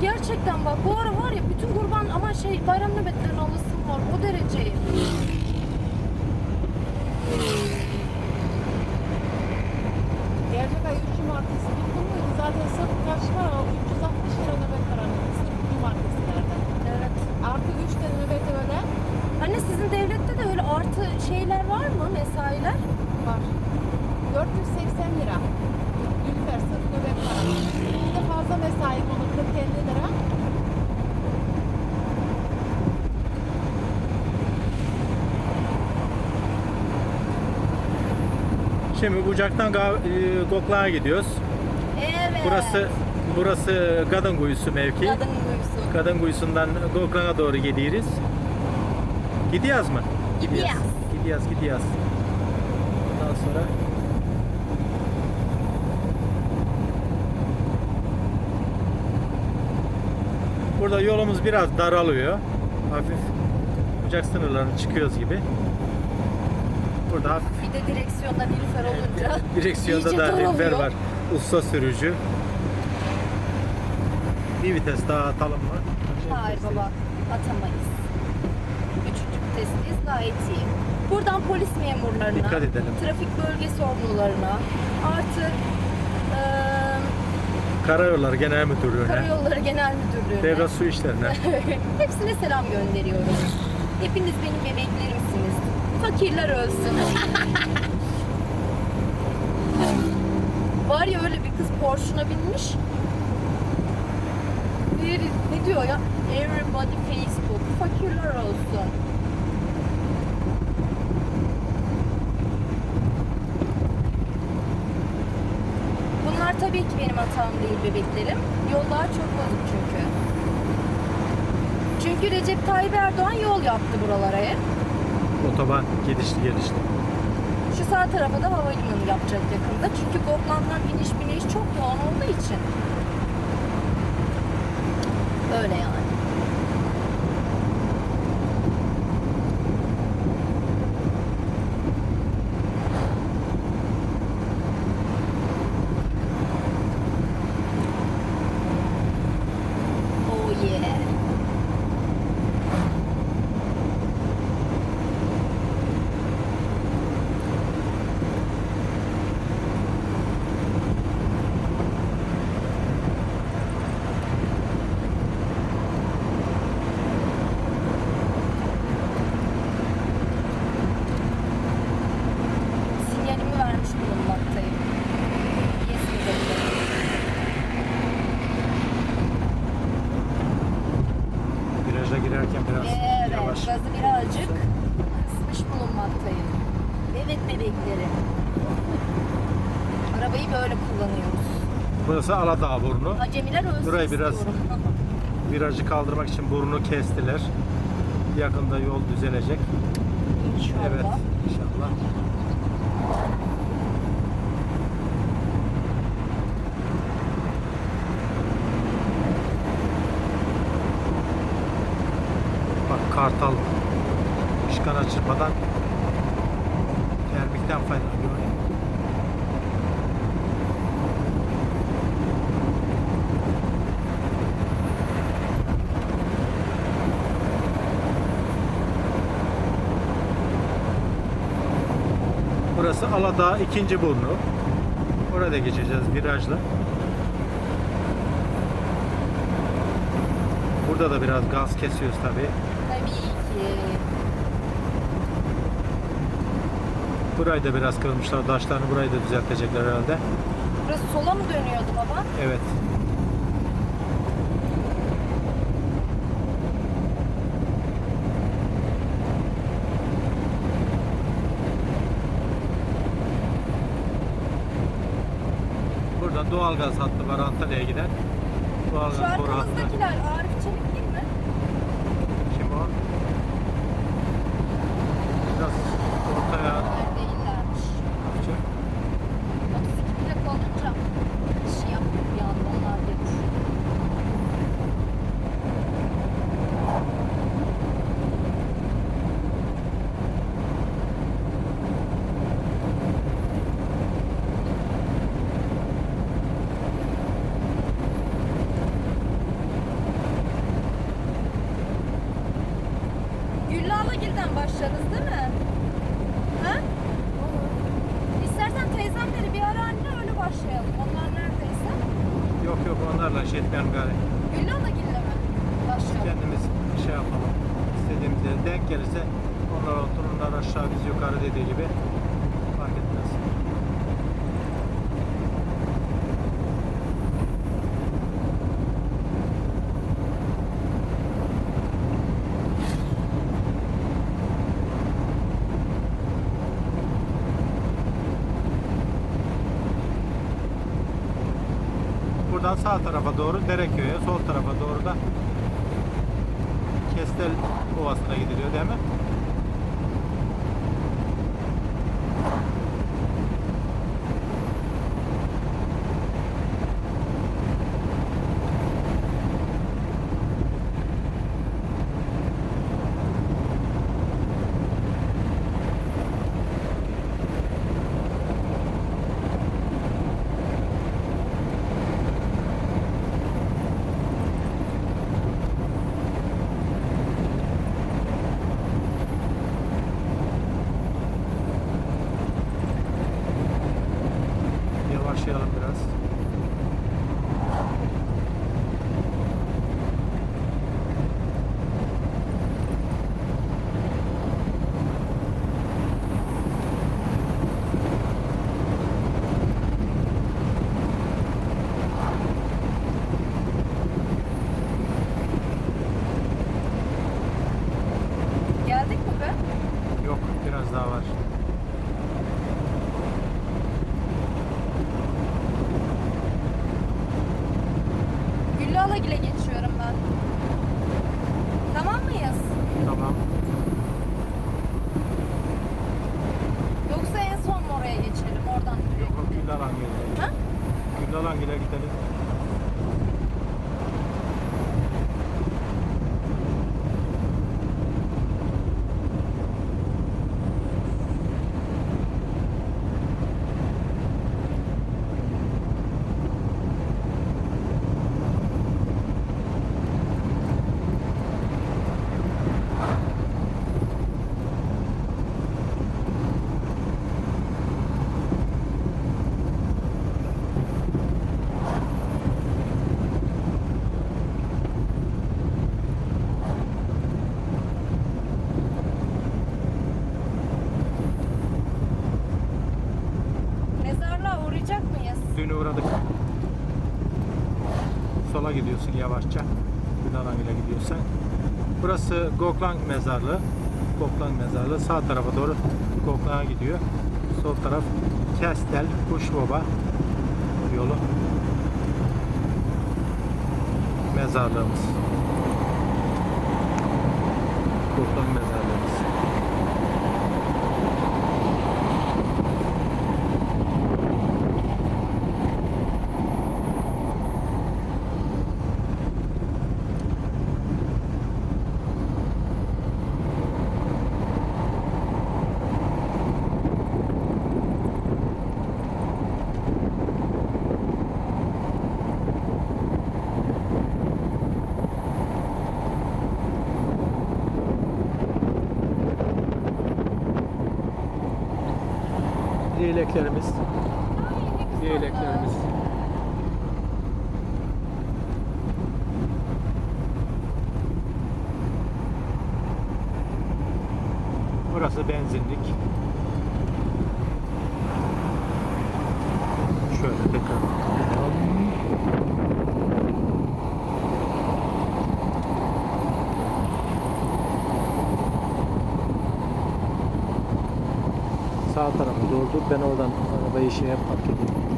gerçekten bak bu ara var ya bütün kurban ama şey bayram nöbetlerine alasım var o derece. Gelecek ay 3 cumartesi tuttum muydu? Zaten sırf kaç var? 360 lira nöbet var anne. Sırf cumartesilerde. Evet. Artı 3 de nöbet öyle Anne sizin devlette de öyle artı şeyler var mı mesailer? var. 480 lira. Ülfer sırf nöbet var. Bir de fazla mesai konu 40-50 lira. Şimdi Bucak'tan Ga- e, Goklan'a gidiyoruz. Evet. Burası burası Kadın Kuyusu mevki. Kadın uyusu. Kadın Kuyusu'ndan Goklan'a doğru gidiyoruz. Gidiyoruz mu? Gidiyoruz. Gidiyoruz, gidiyoruz. Ondan sonra Burada yolumuz biraz daralıyor. Hafif Bucak sınırlarına çıkıyoruz gibi. Burada hafif de direksiyonda nilüfer olunca. Direksiyonda iyice da daralıyor. rehber var. Usta sürücü. Bir vites daha atalım mı? Hayır baba atamayız. Üçüncü vitesteyiz gayet iyi. Buradan polis memurlarına, Dikkat edelim. trafik bölge sorumlularına, artı eee Karayolları Genel Müdürlüğü'ne, Karayolları Genel Müdürlüğü'ne, devlet su işlerine. hepsine selam gönderiyorum. Hepiniz benim bebeklerimsiniz. Fakirler ölsün. Var ya öyle bir kız Porsche'una binmiş. Bir, ne diyor ya? Everybody Facebook. Fakirler olsun. Bunlar tabii ki benim hatam değil bebeklerim. Yollar çok bozuk çünkü. Çünkü Recep Tayyip Erdoğan yol yaptı buralara hep. Otoban gidişli gelişli. Şu sağ tarafa da havalimanı yapacak yakında. Çünkü Goklan'dan iniş biniş çok yoğun olduğu için. Öyle yani. Viraja girerken biraz Evet, yavaş. gazı birazcık kısmış bulunmaktayım. Evet bebeklerim. Arabayı böyle kullanıyoruz. Burası Aladağ burnu. Acemiler ölsün Burayı biraz- istiyorum. Virajı kaldırmak için burnu kestiler. Yakında yol düzelecek. İnşallah. Evet, inşallah. Kartal ışıkan açılmadan termikten faydalanıyor. Burası Aladağ ikinci burnu. Orada geçeceğiz virajla. Burada da biraz gaz kesiyoruz tabii. Tabii ki. Burayı da biraz kırmışlar. Taşlarını burayı da düzeltecekler herhalde. Burası sola mı dönüyordu baba? Evet. Buradan doğalgaz hattı var Antalya'ya giden. Şu Doğalgaz boru hattı. arkamızdakiler Çelik değil mi? Kim o? Biraz ortaya Hayır değillermiş. atacak. 32 plak olunca şey yapıyor bir anda onlar gelir. onlarla şey etmeyelim gari. Güllü Alagil'le mi? Kendimiz şey yapalım. İstediğimizde denk gelirse onlar oturur, onlar aşağı biz yukarı dediği gibi sağ tarafa doğru Dereköy'e, sol tarafa doğru da Kestel Ovası'na gidiliyor değil mi? Sure. sağla güle geç. Dün uğradık. Sola gidiyorsun yavaşça. Güllalan ile gidiyorsan. Burası Goklang mezarlığı. Goklang mezarlığı. Sağ tarafa doğru Goklang'a gidiyor. Sol taraf Kestel, Kuşbaba yolu. Mezarlığımız. Goklang mezarlığımız. Yeleklerimiz. Yeleklerimiz. Burası benzinlik. Şöyle tekrar. Sağ tarafa doğru dur. Ben oradan arabayı şeye park edeyim.